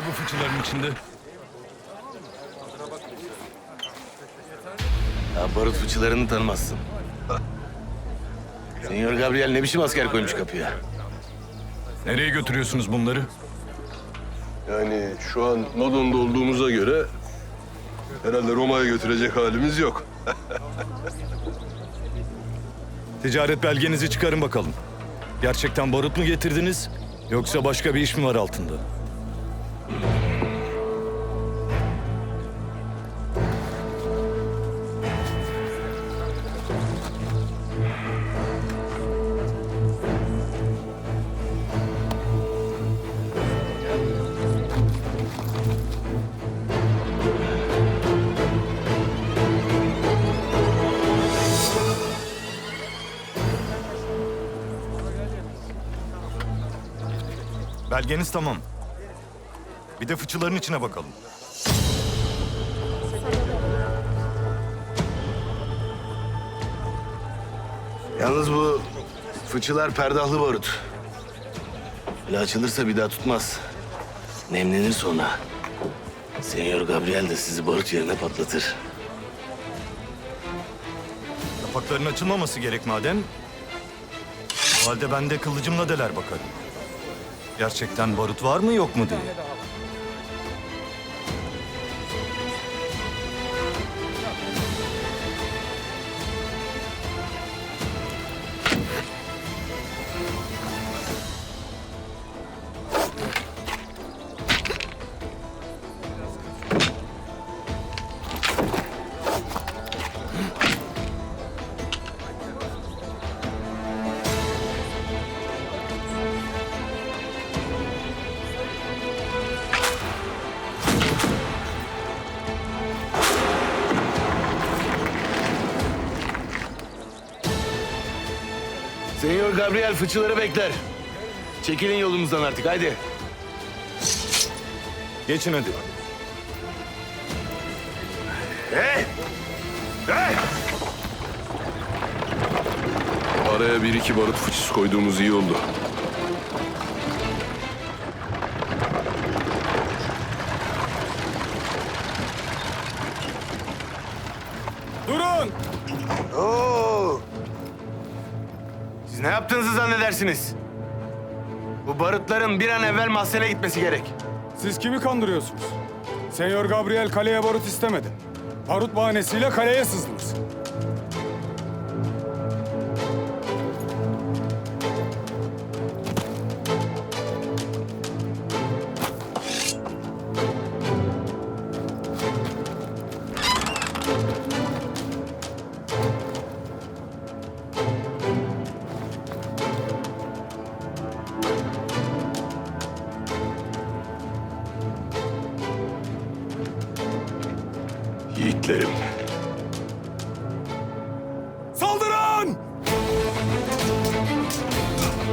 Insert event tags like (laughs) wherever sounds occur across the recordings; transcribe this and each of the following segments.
var bu fıçıların içinde? Ya barut fıçılarını tanımazsın. Senyor Gabriel ne biçim asker koymuş kapıya? Nereye götürüyorsunuz bunları? Yani şu an Nodon'da olduğumuza göre herhalde Roma'ya götürecek halimiz yok. (laughs) Ticaret belgenizi çıkarın bakalım. Gerçekten barut mu getirdiniz? Yoksa başka bir iş mi var altında? Belgeniz tamam. Bir de fıçıların içine bakalım. Yalnız bu fıçılar perdahlı barut. Böyle açılırsa bir daha tutmaz. Nemlenir sonra. Senyor Gabriel de sizi barut yerine patlatır. Kapakların açılmaması gerek madem. O halde ben de kılıcımla deler bakarım. Gerçekten barut var mı yok mu diye. Senyor Gabriel fıçıları bekler. Çekilin yolumuzdan artık haydi. Geçin hadi. Hey! Hey! Araya bir iki barut fıçısı koyduğumuz iyi oldu. Zannedersiniz? Bu barutların bir an evvel mahzene gitmesi gerek. Siz kimi kandırıyorsunuz? Senyor Gabriel kaleye barut istemedi. Barut bahanesiyle kaleye sızdınız.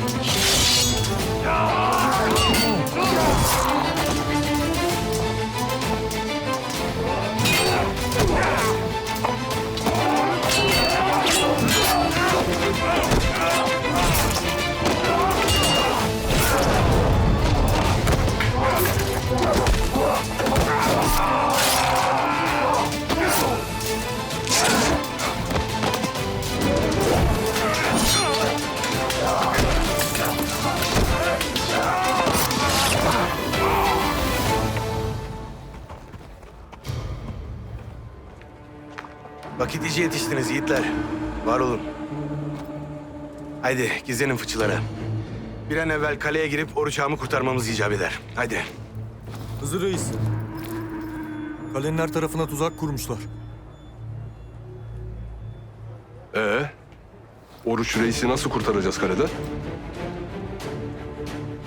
Sure. Vakit iyice yetiştiniz yiğitler. Var olun. Haydi gizlenin fıçılara. Bir an evvel kaleye girip oruç ağamı kurtarmamız icap eder. Haydi. Hızır Reis. Kalenin her tarafına tuzak kurmuşlar. Ee? Oruç reisi nasıl kurtaracağız kaleden?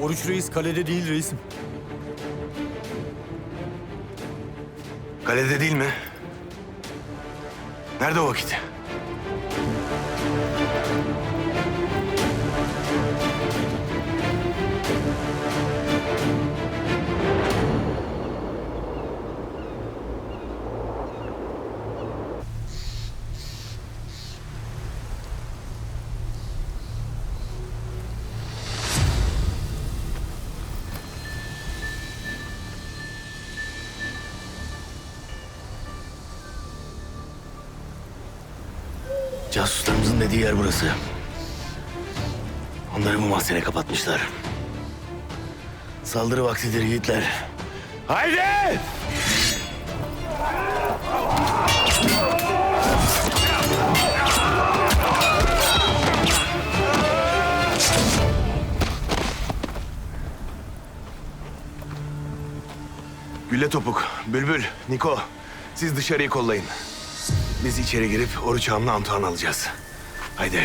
Oruç Reis kalede değil reisim. Kalede değil mi? Nerede o vakit? Casuslarımızın dediği yer burası. Onları bu mahzene kapatmışlar. Saldırı vaktidir yiğitler. Haydi! Gülle Topuk, Bülbül, Niko siz dışarıyı kollayın. Biz içeri girip Oruç Ağam'la Antoine alacağız. Haydi.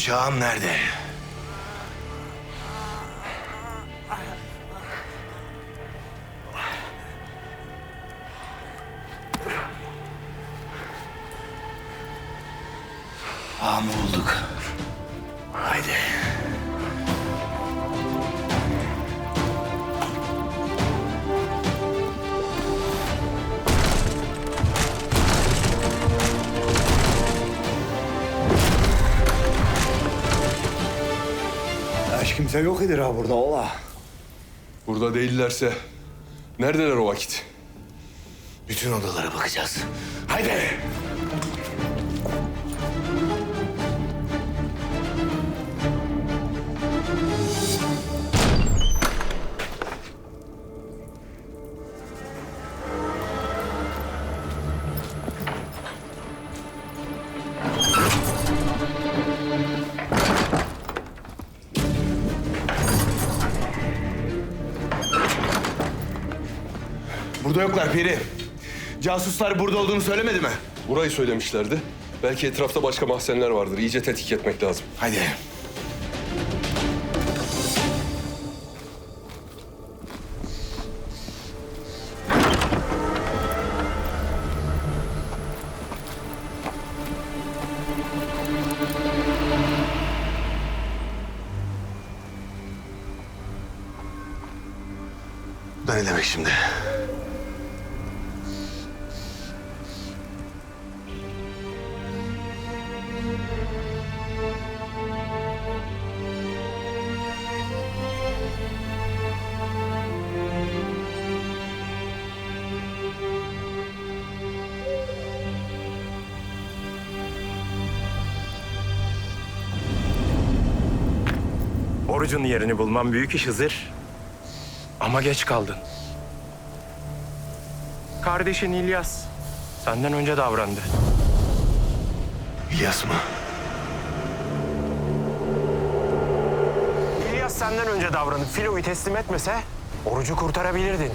Oruç Ağam nerede? Ağamı bulduk. Kimse yok idir ha burada ola. Burada değillerse neredeler o vakit? Bütün odalara bakacağız. Haydi. Burada yoklar Piri. Casuslar burada olduğunu söylemedi mi? Burayı söylemişlerdi. Belki etrafta başka mahzenler vardır. İyice tetkik etmek lazım. Haydi. Bu da ne demek şimdi? Orucun yerini bulman büyük iş Hızır. Ama geç kaldın. Kardeşin İlyas senden önce davrandı. İlyas mı? İlyas senden önce davranıp Filo'yu teslim etmese orucu kurtarabilirdin.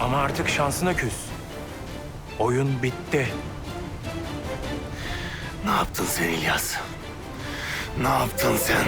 Ama artık şansına küs. Oyun bitti. Ne yaptın sen İlyas? Ne yaptın sen?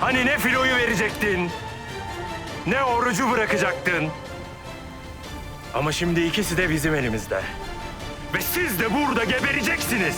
Hani ne Filo'yu verecektin, ne orucu bırakacaktın. Ama şimdi ikisi de bizim elimizde. Ve siz de burada gebereceksiniz.